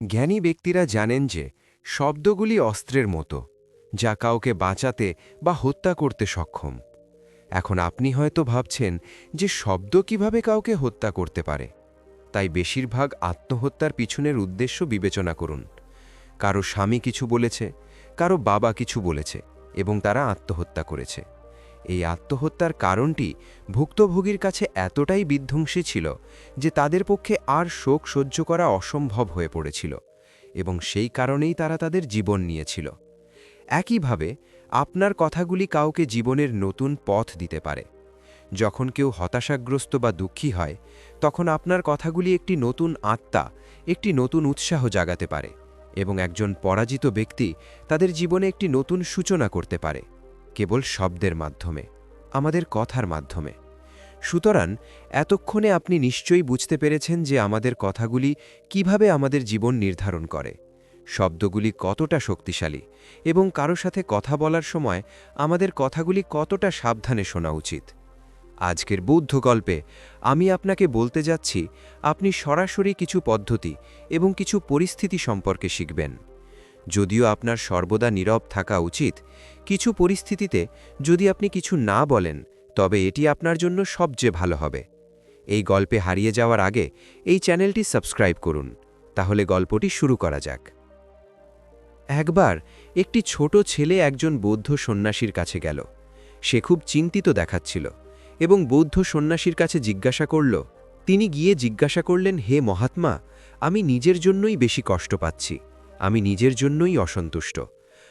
জ্ঞানী ব্যক্তিরা জানেন যে শব্দগুলি অস্ত্রের মতো, যা কাউকে বাঁচাতে বা হত্যা করতে সক্ষম। এখন আপনি হয়তো ভাবছেন যে শব্দ কীভাবে কাউকে হত্যা করতে পারে। তাই বেশিরভাগ আত্মহত্যার পিছনের উদ্দেশ্য বিবেচনা করুন। কারও স্বামী কিছু বলেছে, কারও বাবা কিছু বলেছে, এবং তারা আত্মহত্যা করেছে। এই আত্মহত্যার কারণটি ভুক্তভোগীর কাছে এতটাই বিধ্বংসী ছিল যে তাদের পক্ষে আর শোক সহ্য করা অসম্ভব হয়ে পড়েছিল এবং সেই কারণেই তারা তাদের জীবন নিয়েছিল। একইভাবে, আপনার কথাগুলি কাউকে জীবনের নতুন পথ দিতে পারে। যখন কেউ হতাশাগ্রস্ত বা দুঃখী হয়, তখন আপনার কথাগুলি একটি নতুন আত্মা, একটি নতুন উৎসাহ জাগাতে পারে এবং একজন পরাজিত ব্যক্তি তাদের জীবনে একটি নতুন সূচনা করতে পারে। কেবল শব্দের মাধ্যমে, আমাদের কথার মাধ্যমে। সুতরাং, এতক্ষণে আপনি নিশ্চয়ই বুঝতে পেরেছেন যে আমাদের কথাগুলি কীভাবে আমাদের জীবন নির্ধারণ করে। শব্দগুলি কতটা শক্তিশালী এবং কারও সাথে কথা বলার সময় আমাদের কথাগুলি কতটা সাবধানে শোনা উচিত। আজকের বৌদ্ধ গল্পে আমি আপনাকে বলতে যাচ্ছি, আপনি সরাসরি কিছু পদ্ধতি এবং কিছু পরিস্থিতি সম্পর্কে শিখবেন। যদিও আপনার সর্বদা নীরব থাকা উচিত, কিছু পরিস্থিতিতে যদি আপনি কিছু না বলেন, তবে এটি আপনার জন্য সবচেয়ে ভালো হবে। এই গল্পে হারিয়ে যাওয়ার আগে এই চ্যানেলটি সাবস্ক্রাইব করুন, তাহলে গল্পটি শুরু করা যাক। একবার একটি ছোট ছেলে একজন বৌদ্ধ সন্ন্যাসীর কাছে গেল। সে খুব চিন্তিত দেখাচ্ছিল এবং বৌদ্ধ সন্ন্যাসীর কাছে জিজ্ঞাসা করল, তিনি গিয়ে জিজ্ঞাসা করলেন, হে মহাত্মা, আমি নিজের জন্যই বেশি কষ্ট পাচ্ছি। আমি নিজের জন্যই অসন্তুষ্ট।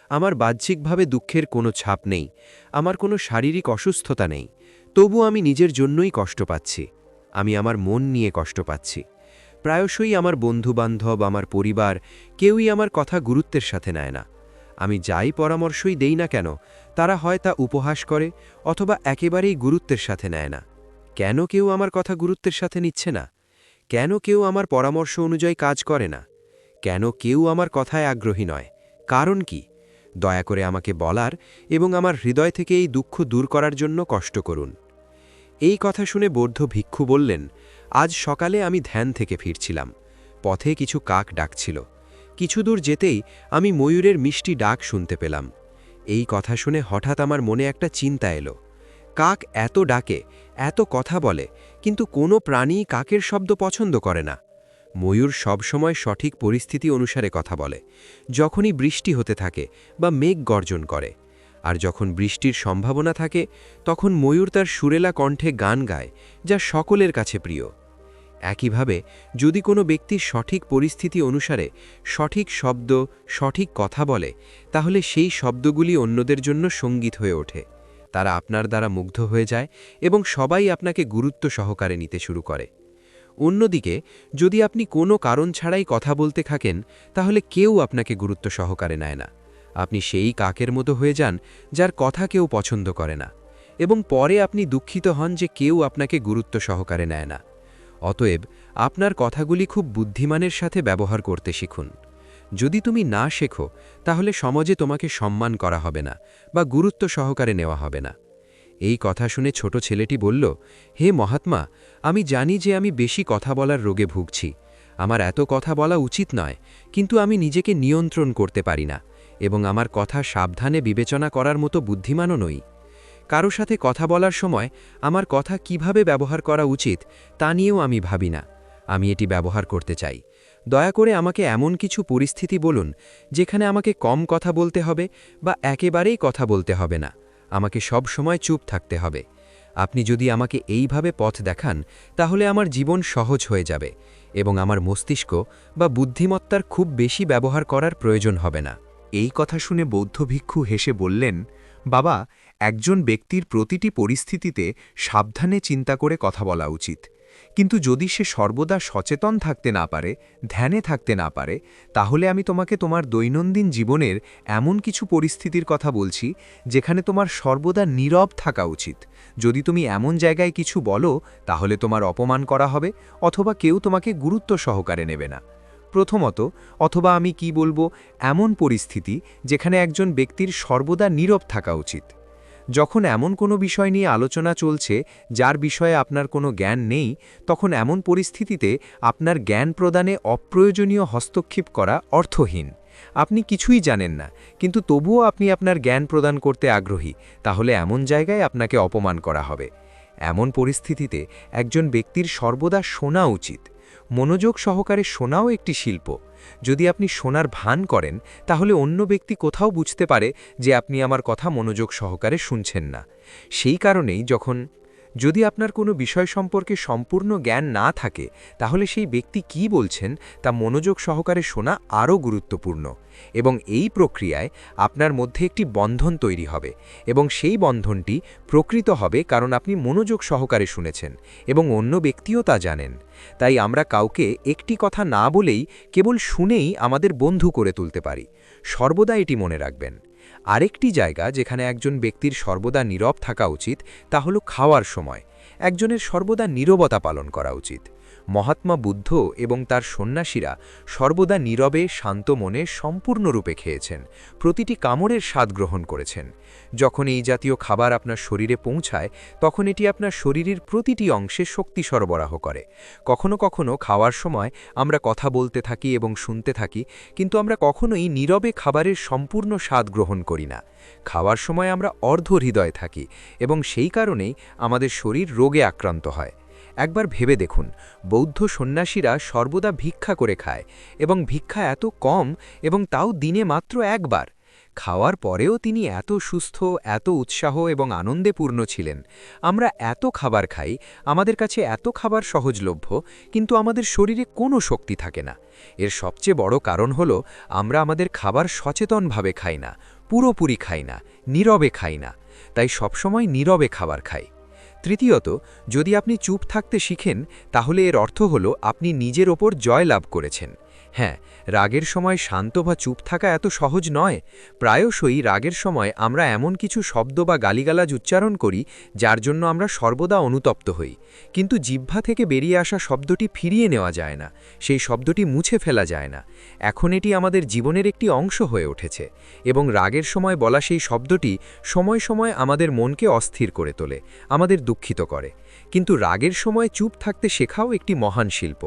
আমার বাহ্যিকভাবে দুঃখের কোনো ছাপ নেই। আমার কোনো শারীরিক অসুস্থতা নেই। তবু আমি নিজের জন্যই কষ্ট পাচ্ছি। আমি আমার মন নিয়ে কষ্ট পাচ্ছি। প্রায়শই আমার বন্ধুবান্ধব, আমার পরিবার কেউই আমার কথা গুরুত্বের সাথে নেয় না। আমি যাই পরামর্শই দেই না কেন, তারা হয় তা উপহাস করে অথবা একেবারেই গুরুত্বের সাথে নেয় না। কেন কেউ আমার কথা গুরুত্বের সাথে নিচ্ছে না? কেন কেউ আমার পরামর্শ অনুযায়ী কাজ করে না? কেন কেউ আমার কথায় আগ্রহী নয়? কারণ কি? দয়া করে আমাকে বলার এবং আমার হৃদয় থেকে এই দুঃখ দূর করার জন্য কষ্ট করুন। এই কথা শুনে বৌদ্ধ ভিক্ষু বললেন, আজ সকালে আমি ধ্যান থেকে ফিরছিলাম। পথে কিছু কাক ডাকছিল। কিছু দূর যেতেই আমি ময়ূরের মিষ্টি ডাক শুনতে পেলাম। এই কথা শুনে হঠাৎ আমার মনে একটা চিন্তা এলো। কাক এত ডাকে, এত কথা বলে, কিন্তু কোনো প্রাণী কাকের শব্দ পছন্দ করে না। ময়ূর সবসময় সঠিক পরিস্থিতি অনুসারে কথা বলে, যখনই বৃষ্টি হতে থাকে বা মেঘ গর্জন করে। আর যখন বৃষ্টির সম্ভাবনা থাকে, তখন ময়ূর তার সুরেলা কণ্ঠে গান গায়, যা সকলের কাছে প্রিয়। একইভাবে, যদি কোনো ব্যক্তি সঠিক পরিস্থিতি অনুসারে সঠিক শব্দ, সঠিক কথা বলে, তাহলে সেই শব্দগুলি অন্যদের জন্য সংগীত হয়ে ওঠে। তারা আপনার দ্বারা মুগ্ধ হয়ে যায় এবং সবাই আপনাকে গুরুত্ব সহকারে নিতে শুরু করে। অন্যদিকে, যদি আপনি কোনো কারণ ছাড়াই কথা বলতে থাকেন, তাহলে কেউ আপনাকে গুরুত্ব সহকারে নেয় না। আপনি সেই কাকের মতো হয়ে যান, যার কথা কেউ পছন্দ করে না। এবং পরে আপনি দুঃখিত হন যে কেউ আপনাকে গুরুত্ব সহকারে নেয় না। অতএব, আপনার কথাগুলি খুব বুদ্ধিমানের সাথে ব্যবহার করতে শিখুন। যদি তুমি না শেখো, তাহলে সমাজে তোমাকে সম্মান করা হবে না, বা গুরুত্ব সহকারে নেওয়া হবে না। এই কথা শুনে ছোট ছেলেটি বলল, হে মহাত্মা, আমি জানি যে আমি বেশি কথা বলার রোগে ভুগছি। আমার এত কথা বলা উচিত নয়, কিন্তু আমি নিজেকে নিয়ন্ত্রণ করতে পারি না এবং আমার কথা সাবধানে বিবেচনা করার মতো বুদ্ধিমানও নই। কারও সাথে কথা বলার সময় আমার কথা কীভাবে ব্যবহার করা উচিত তা নিয়েও আমি ভাবি না। আমি এটি ব্যবহার করতে চাই। দয়া করে আমাকে এমন কিছু পরিস্থিতি বলুন, যেখানে আমাকে কম কথা বলতে হবে বা একেবারেই কথা বলতে হবে না। আমাকে সব সময় চুপ থাকতে হবে। আপনি যদি আমাকে এইভাবে পথ দেখান, তাহলে আমার জীবন সহজ হয়ে যাবে এবং আমার মস্তিষ্ক বা বুদ্ধিমত্তার খুব বেশি ব্যবহার করার প্রয়োজন হবে না। এই কথা শুনে বৌদ্ধ ভিক্ষু হেসে বললেন, বাবা, একজন ব্যক্তির প্রতিটি পরিস্থিতিতে সাবধানে চিন্তা করে কথা বলা উচিত। কিন্তু যদি সে সর্বদা সচেতন থাকতে না পারে, ধ্যানে থাকতে না পারে, তাহলে আমি তোমাকে তোমার দৈনন্দিন জীবনের এমন কিছু পরিস্থিতির কথা বলছি, যেখানে তোমার সর্বদা নীরব থাকা উচিত। যদি তুমি এমন জায়গায় কিছু বলো, তাহলে তোমার অপমান করা হবে, অথবা কেউ তোমাকে গুরুত্ব সহকারে নেবে না। প্রথমত, অথবা আমি কি বলব, এমন পরিস্থিতি যেখানে একজন ব্যক্তির সর্বদা নীরব থাকা উচিত। যখন এমন কোনো বিষয় নিয়ে আলোচনা চলছে, যার বিষয়ে আপনার কোনো জ্ঞান নেই, তখন এমন পরিস্থিতিতে আপনার জ্ঞান প্রদানে অপ্রয়োজনীয় হস্তক্ষেপ করা অর্থহীন। আপনি কিছুই জানেন না, কিন্তু তবুও আপনি আপনার জ্ঞান প্রদান করতে আগ্রহী, তাহলে এমন জায়গায় আপনাকে অপমান করা হবে। এমন পরিস্থিতিতে একজন ব্যক্তির সর্বদা শোনা উচিত। মনোযোগ সহকারে শোনাও একটি শিল্প। যদি আপনি সোনার ভান করেন, তাহলে অন্য ব্যক্তি কোথাও বুঝতে পারে যে আপনি আমার কথা মনোযোগ সহকারে শুনছেন না। সেই কারণেই যখন যদি আপনার কোনো বিষয় সম্পর্কে সম্পূর্ণ জ্ঞান না থাকে, তাহলে সেই ব্যক্তি কি বলছেন তা মনোযোগ সহকারে শোনা আরও গুরুত্বপূর্ণ। এবং এই প্রক্রিয়ায় আপনার মধ্যে একটি বন্ধন তৈরি হবে এবং সেই বন্ধনটি প্রকৃত হবে কারণ আপনি মনোযোগ সহকারে শুনেছেন এবং অন্য ব্যক্তিও তা জানেন। তাই আমরা কাউকে একটি কথা না বলেই কেবল শুনেই আমাদের বন্ধু করে তুলতে পারি। সর্বদা এটি মনে রাখবেন। আরেকটি জায়গা যেখানে একজন ব্যক্তির সর্বদা নীরব থাকা উচিত, তা হল খাওয়ার সময়। একজনের সর্বদা নীরবতা পালন করা উচিত। মহাত্মা বুদ্ধ এবং তার সন্ন্যাসীরা সর্বদা নীরবে, শান্ত মনে, সম্পূর্ণরূপে খেয়েছেন। প্রতিটি কামড়ের স্বাদ গ্রহণ করেছেন। যখন এই জাতীয় খাবার আপনার শরীরে পৌঁছায়, তখন এটি আপনার শরীরের প্রতিটি অংশে শক্তি সরবরাহ করে। কখনো কখনো খাওয়ার সময় আমরা কথা বলতে থাকি এবং শুনতে থাকি, কিন্তু আমরা কখনোই নীরবে খাবারের সম্পূর্ণ স্বাদ গ্রহণ করি না। খাওয়ার সময় আমরা অর্ধ হৃদয় থাকি এবং সেই কারণেই আমাদের শরীর রোগে আক্রান্ত হয়। একবার ভেবে দেখুন, বৌদ্ধ সন্ন্যাসীরা সর্বদা ভিক্ষা করে খায় এবং ভিক্ষা এত কম এবং তাও দিনে মাত্র একবার। খাওয়ার পরেও তিনি এত সুস্থ, এত উৎসাহ এবং আনন্দে পূর্ণ ছিলেন। আমরা এত খাবার খাই, আমাদের কাছে এত খাবার সহজলভ্য, কিন্তু আমাদের শরীরে কোনো শক্তি থাকে না। এর সবচেয়ে বড় কারণ হল, আমরা আমাদের খাবার সচেতনভাবে খাই না, পুরোপুরি খাই না, নীরবে খাই না। তাই সবসময় নীরবে খাবার খাই। তৃতীয়ত, যদি আপনি চুপ থাকতে শিখেন, তাহলে এর অর্থ হল আপনি নিজের ওপর জয় লাভ করেছেন। হ্যাঁ রাগের সময় শান্ত বা চুপ থাকা এত সহজ নয়। প্রায়শই রাগের সময় আমরা এমন কিছু শব্দ বা গালিগালাজ উচ্চারণ করি, যার জন্য আমরা সর্বদা অনুতপ্ত হই। কিন্তু জিহ্বা থেকে বেরিয়ে আসা শব্দটি ফিরিয়ে নেওয়া যায় না, সেই শব্দটি মুছে ফেলা যায় না। এখন এটি আমাদের জীবনের একটি অংশ হয়ে উঠেছে, এবং রাগের সময় বলা সেই শব্দটি সময় সময় আমাদের মনকে অস্থির করে তোলে, আমাদের দুঃখিত করে। কিন্তু রাগের সময় চুপ থাকতে শেখাও একটি মহান শিল্প।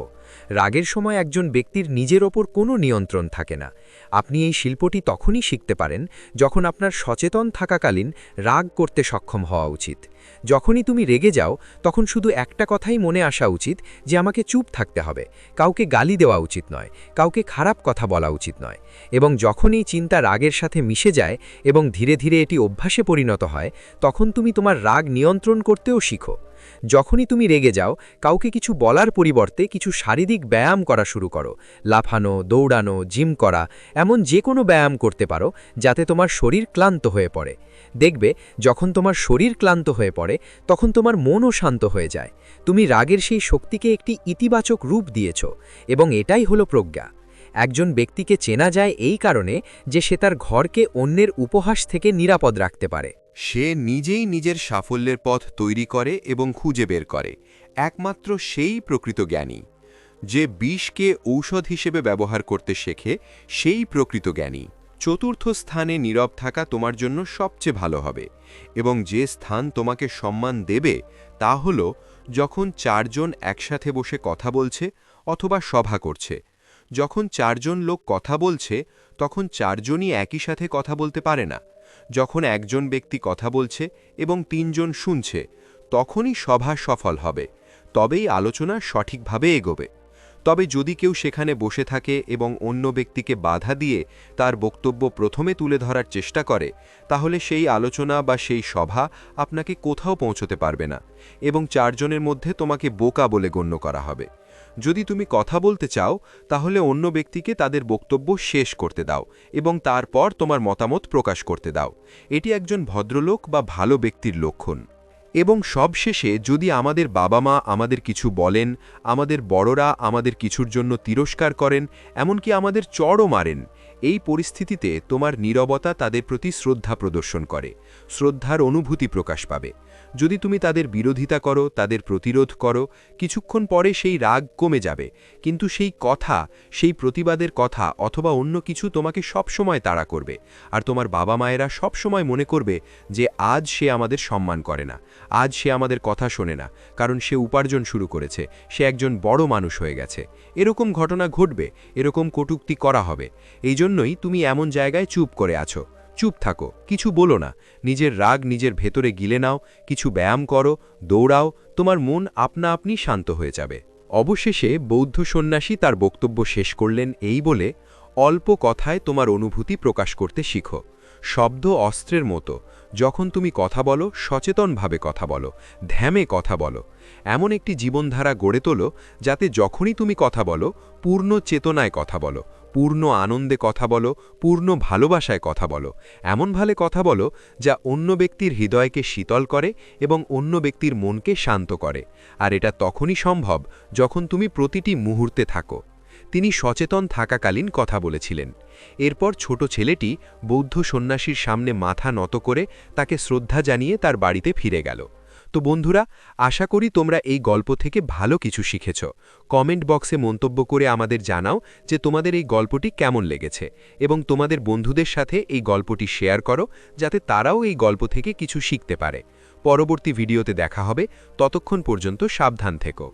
রাগের সময় একজন ব্যক্তির নিজের ওপর কোনো নিয়ন্ত্রণ থাকে না। আপনি এই শিল্পটি তখনই শিখতে পারেন যখন আপনার সচেতন থাকাকালীন রাগ করতে সক্ষম হওয়া উচিত। যখনই তুমি রেগে যাও, তখন শুধু একটা কথাই মনে আসা উচিত যে আমাকে চুপ থাকতে হবে। কাউকে গালি দেওয়া উচিত নয়, কাউকে খারাপ কথা বলা উচিত নয়। এবং যখনই চিন্তা রাগের সাথে মিশে যায় এবং ধীরে ধীরে এটি অভ্যাসে পরিণত হয়, তখন তুমি তোমার রাগ নিয়ন্ত্রণ করতেও শিখো। যখনই তুমি রেগে যাও, কাউকে কিছু বলার পরিবর্তে কিছু শারীরিক ব্যায়াম করা শুরু করো। লাফানো, দৌড়ানো, জিম করা, এমন যে কোনো ব্যায়াম করতে পারো, যাতে তোমার শরীর ক্লান্ত হয়ে পড়ে। দেখবে, যখন তোমার শরীর ক্লান্ত হয়ে পড়ে, তখন তোমার মনও শান্ত হয়ে যায়। তুমি রাগের সেই শক্তিকে একটি ইতিবাচক রূপ দিয়েছ, এবং এটাই হলো প্রজ্ঞা। একজন ব্যক্তিকে চেনা যায় এই কারণে যে সে তার ঘরকে অন্যের উপহাস থেকে নিরাপদ রাখতে পারে। সে নিজেই নিজের সাফল্যের পথ তৈরি করে এবং খুঁজে বের করে, একমাত্র সেই প্রকৃত জ্ঞানী। যে বিষকে ঔষধ হিসেবে ব্যবহার করতে শেখে, সেই প্রকৃত জ্ঞানী। চতুর্থ স্থানে নীরব থাকা তোমার জন্য সবচেয়ে ভালো হবে এবং যে স্থান তোমাকে সম্মান দেবে, তা হল যখন চারজন একসাথে বসে কথা বলছে অথবা সভা করছে। যখন চারজন লোক কথা বলছে, তখন চারজনই একই সাথে কথা বলতে পারে না। যখন একজন ব্যক্তি কথা বলছে এবং তিনজন শুনছে, তখনই সভা সফল হবে। তবেই আলোচনা সঠিকভাবে এগোবে। তবে যদি কেউ সেখানে বসে থাকে এবং অন্য ব্যক্তিকে বাধা দিয়ে তার বক্তব্য প্রথমে তুলে ধরার চেষ্টা করে, তাহলে সেই আলোচনা বা সেই সভা আপনাকে কোথাও পৌঁছতে পারবে না এবং চারজনের মধ্যে তোমাকে বোকা বলে গণ্য করা হবে। যদি তুমি কথা বলতে চাও, তাহলে অন্য ব্যক্তিকে তাদের বক্তব্য শেষ করতে দাও এবং তারপর তোমার মতামত প্রকাশ করতে দাও। এটি একজন ভদ্রলোক বা ভালো ব্যক্তির লক্ষণ। এবং সবশেষে, যদি আমাদের বাবা মা আমাদের কিছু বলেন, আমাদের বড়রা আমাদের কিছুর জন্য তিরস্কার করেন, এমনকি আমাদের চড়ও মারেন এই পরিস্থিতিতে তোমার নীরবতা তাদের প্রতি শ্রদ্ধা প্রদর্শন করে, শ্রদ্ধার অনুভূতি প্রকাশ পাবে। যদি তুমি তাদের বিরোধিতা করো, তাদের প্রতিরোধ করো, কিছুক্ষণ পরে সেই রাগ কমে যাবে, কিন্তু সেই কথা, সেই প্রতিবাদের কথা অথবা অন্য কিছু তোমাকে সবসময় তাড়া করবে, আর তোমার বাবা মায়েরা সবসময় মনে করবে যে আজ সে আমাদের সম্মান করে না, আজ সে আমাদের কথা শোনে না, কারণ সে উপার্জন শুরু করেছে, সে একজন বড় মানুষ হয়ে গেছে। এরকম ঘটনা ঘটবে, এরকম কটুক্তি করা হবে। এই জন্যই তুমি এমন জায়গায় চুপ করে আছো। চুপ থাকো, কিছু বলো না। নিজের রাগ নিজের ভেতরে গিলে নাও, কিছু ব্যায়াম করো, দৌড়াও, তোমার মন আপনা আপনি শান্ত হয়ে যাবে। অবশেষে বৌদ্ধ সন্ন্যাসী তার বক্তব্য শেষ করলেন এই বলে, অল্প কথায় তোমার অনুভূতি প্রকাশ করতে শিখো। শব্দ অস্ত্রের মতো। যখন তুমি কথা বলো, সচেতনভাবে কথা বলো, ধ্যামে কথা বলো। এমন একটি জীবনধারা গড়ে তোলো, যাতে যখনই তুমি কথা বলো, পূর্ণ চেতনায় কথা বলো পূর্ণ আনন্দে কথা বলো, পূর্ণ ভালোবাসায় কথা বলো। এমন ভালে কথা বলো, যা অন্য ব্যক্তির হৃদয়কে শীতল করে এবং অন্য ব্যক্তির মনকে শান্ত করে। আর এটা তখনই সম্ভব যখন তুমি প্রতিটি মুহূর্তে থাকো। তিনি সচেতন থাকাকালীন কথা বলেছিলেন। এরপর ছোট ছেলেটি বৌদ্ধ সন্ন্যাসীর সামনে মাথা নত করে তাকে শ্রদ্ধা জানিয়ে তার বাড়িতে ফিরে গেল। তো বন্ধুরা, আশা করি তোমরা এই গল্প থেকে ভালো কিছু শিখেছ। কমেন্ট বক্সে মন্তব্য করে আমাদের জানাও যে তোমাদের এই গল্পটি কেমন লেগেছে এবং তোমাদের বন্ধুদের সাথে এই গল্পটি শেয়ার করো যাতে তারাও এই গল্প থেকে কিছু শিখতে পারে। পরবর্তী ভিডিওতে দেখা হবে। ততক্ষণ পর্যন্ত সাবধান থেকো।